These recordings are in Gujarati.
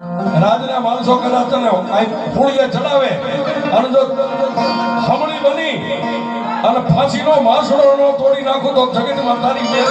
રાજના માણસો કદાચ ફૂળીએ ચડાવે. અને જો સમણી બની અને ફાંસીનો માસડો તોડી નાખું તો જગતમાં તારી મેળ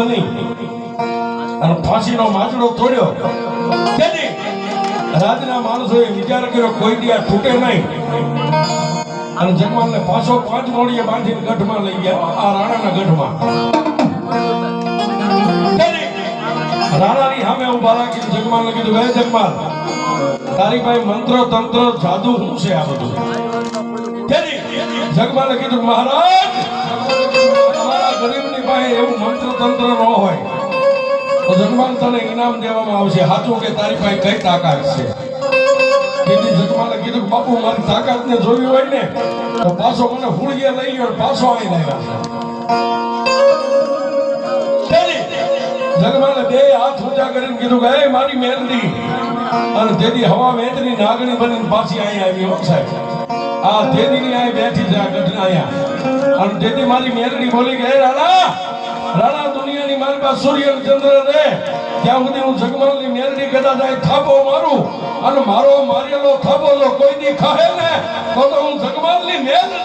બની. અને ફાંસીનો માછડો તોડ્યો. તેથી રાજના માણસોએ વિચાર કર્યો, કોઈ દિયા તૂટે નહીં. અને જગવાનને પાછો પાંચ મોડીએ બાંધીને ગઢમાં લઈ ગયા, આ રાણાના ગઢમાં. રાણાની સામે ઊભા રાખીને જગમાનને કીધું હે જગમાન તારી ભાઈ મંત્ર, તંત્ર, જાદુ શું છે આ બધું? લખી કીધું, મહારાજ તમારા ગરીબની પાસે એવું મંત્ર ન હોય, તો જગમાલ તને ઇનામ દેવામાં આવશે. સાચું કે તારી પાસે કઈ તાકાત છે? મારી તાકાત પાછો મને હુળીએ લઈ ગયો પાછો અહીં લાવ્યા તેથી બે હાથ ઊંચા કરીને કીધું કે મારી મેલડી અને તેથી હવા વેતની નાગણી બનીને પાછી અહીં આવી, હો સાહેબ. આ તેદીની અહીં બેઠી છે, આ ગઢના અહીંયા અને તેની મારી મેરડી બોલી કે રાણા રાણા, દુનિયાની મારી પાસે સૂર્ય ચંદ્ર રે ત્યાં સુધી હું જગમલની મેરડી કદાચ અહીં થાપો મારું. અને મારો મારેલો થાપો જો કોઈ દી ખાહે ને, તો તો હું જગમલની મેરડી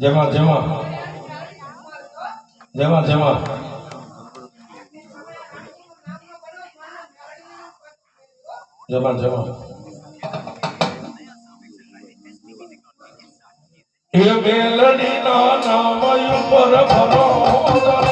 જેમાં જેમાં. જેમાં જેમાં. જેમાં જેમાં. એ મેલડીના નામ ઉપર ભરો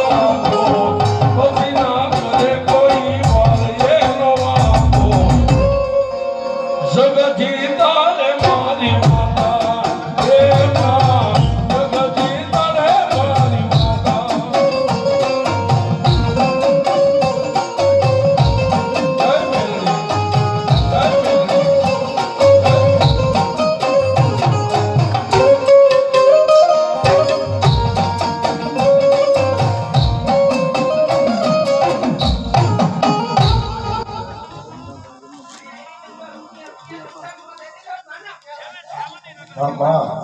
妈妈。